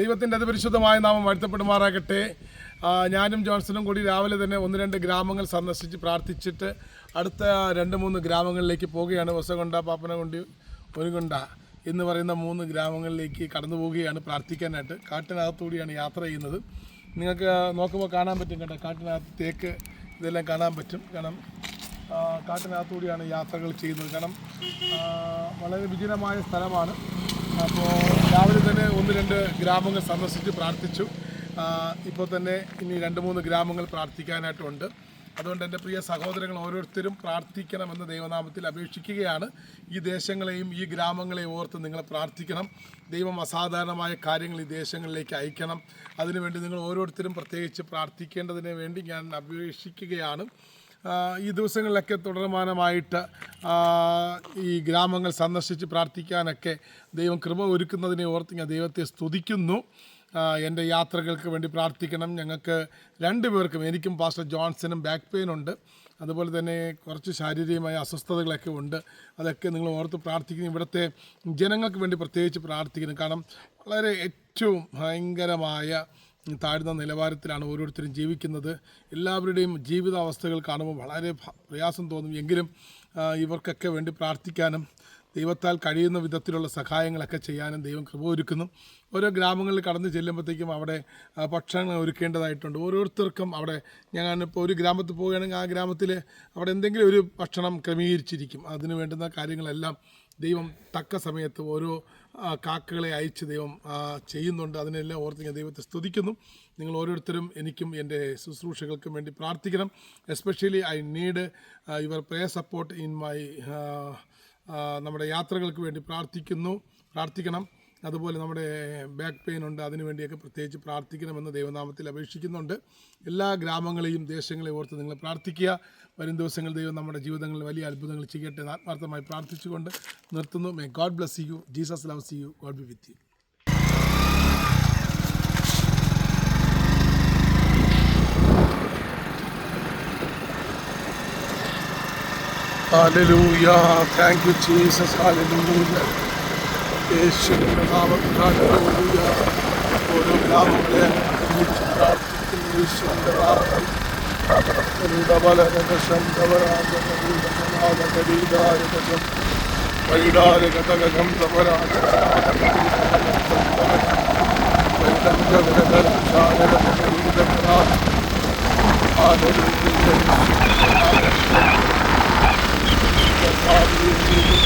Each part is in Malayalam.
ദൈവത്തിന്റെ അതിപരിശുദ്ധമായ നാമം വാഴ്ത്തപ്പെടുമാറാകട്ടെ. ഞാനും ജോൺസണും കൂടി രാവിലെ തന്നെ ഒന്ന് രണ്ട് ഗ്രാമങ്ങൾ സന്ദർശിച്ച് പ്രാർത്ഥിച്ചിട്ട് അടുത്ത രണ്ട് മൂന്ന് ഗ്രാമങ്ങളിലേക്ക് പോവുകയാണ് ഒസകൊണ്ട പാപ്പനകൊണ്ടി ഒരുകൊണ്ട എന്ന് പറയുന്ന മൂന്ന് ഗ്രാമങ്ങളിലേക്ക് കടന്നു പോവുകയാണ് പ്രാർത്ഥിക്കാനായിട്ട്. കാട്ടിനകത്തുകൂടിയാണ് യാത്ര ചെയ്യുന്നത്. നിങ്ങൾക്ക് നോക്കുമ്പോൾ കാണാൻ പറ്റും കേട്ടോ കാട്ടിനകത്ത് തേക്ക് ഇതെല്ലാം കാണാൻ പറ്റും. കാരണം കാട്ടിനകത്തുകൂടിയാണ് യാത്രകൾ ചെയ്യുന്നത്. കാരണം വളരെ വിജനമായ സ്ഥലമാണ്. അപ്പോൾ രാവിലെ തന്നെ ഒന്ന് രണ്ട് ഗ്രാമങ്ങൾ സന്ദർശിച്ച് പ്രാർത്ഥിച്ചു. ഇപ്പോൾ തന്നെ ഇനി രണ്ട് മൂന്ന് ഗ്രാമങ്ങൾ പ്രാർത്ഥിക്കാനായിട്ടുണ്ട്. അതുകൊണ്ട് എന്റെ പ്രിയ സഹോദരങ്ങൾ ഓരോരുത്തരും പ്രാർത്ഥിക്കണമെന്ന് ദൈവനാമത്തിൽ അപേക്ഷിക്കുകയാണ്. ഈ ദേശങ്ങളെയും ഈ ഗ്രാമങ്ങളെയും ഓർത്ത് നിങ്ങൾ പ്രാർത്ഥിക്കണം. ദൈവം അസാധാരണമായ കാര്യങ്ങൾ ഈ ദേശങ്ങളിലേക്ക് അയക്കണം. അതിനുവേണ്ടി നിങ്ങൾ ഓരോരുത്തരും പ്രത്യേകിച്ച് പ്രാർത്ഥിക്കേണ്ടതിന് വേണ്ടി ഞാൻ അപേക്ഷിക്കുകയാണ്. ഈ ദിവസങ്ങളിലൊക്കെ തുടർമാനമായിട്ട് ഈ ഗ്രാമങ്ങൾ സന്ദർശിച്ച് പ്രാർത്ഥിക്കാനൊക്കെ ദൈവം കൃപ ഒരുക്കുന്നതിനെ ഓർത്ത് ഞാൻ ദൈവത്തെ സ്തുതിക്കുന്നു. എന്റെ യാത്രകൾക്ക് വേണ്ടി പ്രാർത്ഥിക്കണം. ഞങ്ങൾക്ക് രണ്ടു പേർക്കും എനിക്കും പാസ്റ്റർ ജോൺസനും ബാക്ക് പെയിൻ ഉണ്ട്. അതുപോലെ തന്നെ കുറച്ച് ശാരീരികമായ അസ്വസ്ഥതകളൊക്കെ ഉണ്ട്. അതൊക്കെ നിങ്ങൾ ഓർത്ത് പ്രാർത്ഥിക്കുന്നു. ഇവിടുത്തെ ജനങ്ങൾക്ക് വേണ്ടി പ്രത്യേകിച്ച് പ്രാർത്ഥിക്കുന്നു. കാരണം വളരെ ഏറ്റവും ഭയങ്കരമായ താഴ്ന്ന നിലവാരത്തിലാണ് ഓരോരുത്തരും ജീവിക്കുന്നത്. എല്ലാവരുടെയും ജീവിതാവസ്ഥകൾ കാണുമ്പോൾ വളരെ പ്രയാസം തോന്നും. എങ്കിലും ഇവർക്കൊക്കെ വേണ്ടി പ്രാർത്ഥിക്കാനും ദൈവത്താൽ കഴിയുന്ന വിധത്തിലുള്ള സഹായങ്ങളൊക്കെ ചെയ്യാനും ദൈവം കൃപ ഒരുക്കുന്നു. ഓരോ ഗ്രാമങ്ങളിൽ കടന്നു ചെല്ലുമ്പോഴത്തേക്കും അവിടെ ഭക്ഷണങ്ങൾ ഭക്ഷണം ഒരുക്കേണ്ടതായിട്ടുണ്ട്. ഓരോരുത്തർക്കും അവിടെ ഞാനിപ്പോൾ ഒരു ഗ്രാമത്തിൽ പോവുകയാണെങ്കിൽ ആ ഗ്രാമത്തിൽ അവിടെ എന്തെങ്കിലും ഒരു ഭക്ഷണം ക്രമീകരിച്ചിരിക്കും. അതിന് വേണ്ടുന്ന കാര്യങ്ങളെല്ലാം ദൈവം തക്ക സമയത്ത് ഓരോ കാക്കകളെ അയച്ച് ദൈവം ചെയ്യുന്നുണ്ട്. അതിനെല്ലാം ഓർത്ത് ഞാൻ ദൈവത്തെ സ്തുതിക്കുന്നു. നിങ്ങൾ ഓരോരുത്തരും എനിക്കും എന്റെ ശുശ്രൂഷകൾക്കും വേണ്ടി പ്രാർത്ഥിക്കണം. Especially I need your pray support in my നമ്മുടെ യാത്രകൾക്ക് വേണ്ടി പ്രാർത്ഥിക്കുന്നു. പ്രാർത്ഥിക്കണം. അതുപോലെ നമ്മുടെ ബാക്ക് പെയിൻ ഉണ്ട്. അതിനുവേണ്ടിയൊക്കെ പ്രത്യേകിച്ച് പ്രാർത്ഥിക്കണമെന്ന് ദൈവനാമത്തിൽ അപേക്ഷിക്കുന്നുണ്ട്. എല്ലാ ഗ്രാമങ്ങളെയും ദേശങ്ങളെയും ഓർത്ത് നിങ്ങൾ പ്രാർത്ഥിക്കുക. വരും ദിവസങ്ങൾ ദൈവം നമ്മുടെ ജീവിതങ്ങളിൽ വലിയ അത്ഭുതങ്ങൾ ചെയ്യട്ടെ എന്ന് ആത്മാർത്ഥമായി പ്രാർത്ഥിച്ചുകൊണ്ട് നിർത്തുന്നു. May God bless you Jesus loves you God be with you Hallelujah. Thank you, Jesus. Hallelujah. Eskişehir Mevlamı Tanrı olduğuyla Oğlum namımda Eskişehir Mevlamı Tanrı نقسم تبرع على كبيدار قسم ويدار قسم تبرع ويدم جبل الإنسان لتكريم ذكرى قال للإنسان قال للإنسان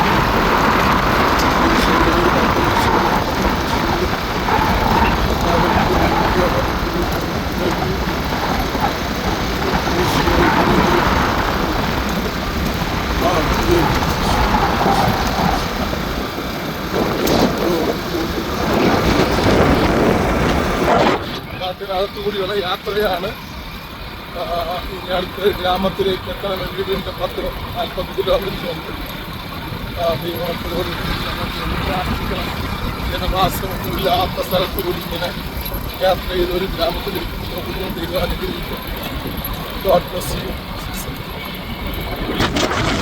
ആ, ഇനി അടുത്ത ഗ്രാമത്തിലേക്ക് എത്തണമെങ്കിൽ ഇതിന്റെ പത്ത് നാൽപ്പത് കിലോമീറ്റർ ഉണ്ട്. വേണ്ടി പ്രാർത്ഥിക്കണം ജനവാസമൊന്നുമില്ലാത്ത സ്ഥലത്ത് കൂടി ഇങ്ങനെ യാത്ര ചെയ്ത് ഒരു ഗ്രാമത്തിലേക്ക് പോകുന്നു ദൈവം അനുഗ്രഹിക്കും ഗോഡ് ബ്ലസ് യു